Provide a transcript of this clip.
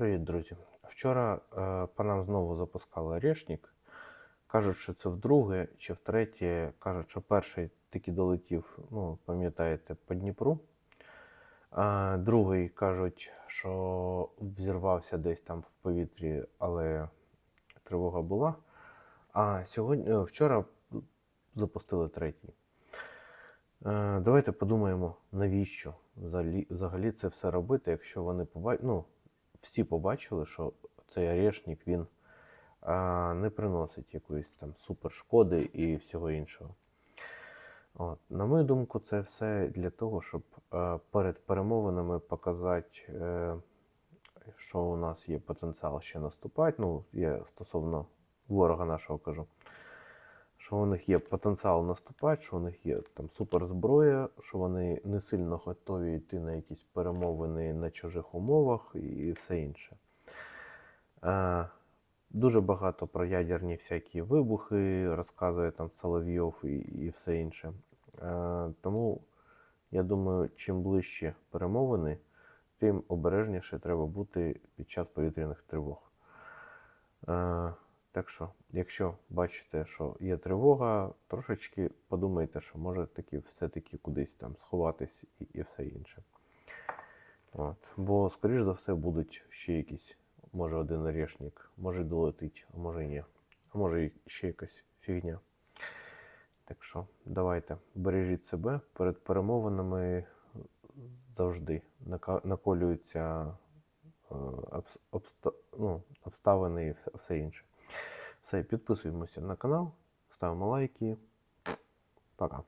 Привіт, друзі. Вчора е, по нам знову запускали орешник. Кажуть, що це вдруге чи втретє. Кажуть, що перший таки долетів, ну, пам'ятаєте, по Дніпру. А другий кажуть, що взірвався десь там в повітрі, але тривога була. А сьогодні, е, вчора запустили третій. Е, Давайте подумаємо, навіщо взагалі, це все робити, якщо вони побачили, ну, всі побачили, що цей орешник він а, не приносить якоїсь там супершкоди і всього іншого. От. На мою думку, це все для того, щоб е, перед перемовинами показати, е, що у нас є потенціал ще наступати. Ну, я стосовно ворога нашого кажу що у них є потенціал наступати, що у них є там суперзброя, що вони не сильно готові йти на якісь перемовини на чужих умовах і все інше. Е, дуже багато про ядерні всякі вибухи розказує там Соловйов і, і все інше. Е, тому я думаю, чим ближче перемовини, тим обережніше треба бути під час повітряних тривог. Е, так що, якщо бачите, що є тривога, трошечки подумайте, що може таки все-таки кудись там сховатись і, і все інше. От. Бо, скоріш за все, будуть ще якісь, може один орешник, може долетить, а може ні. А може ще якась фігня. Так що, давайте, бережіть себе перед перемовинами завжди наколюються е, ну, обставини і все інше. Все, підписуємося на канал, ставимо лайки. Пока.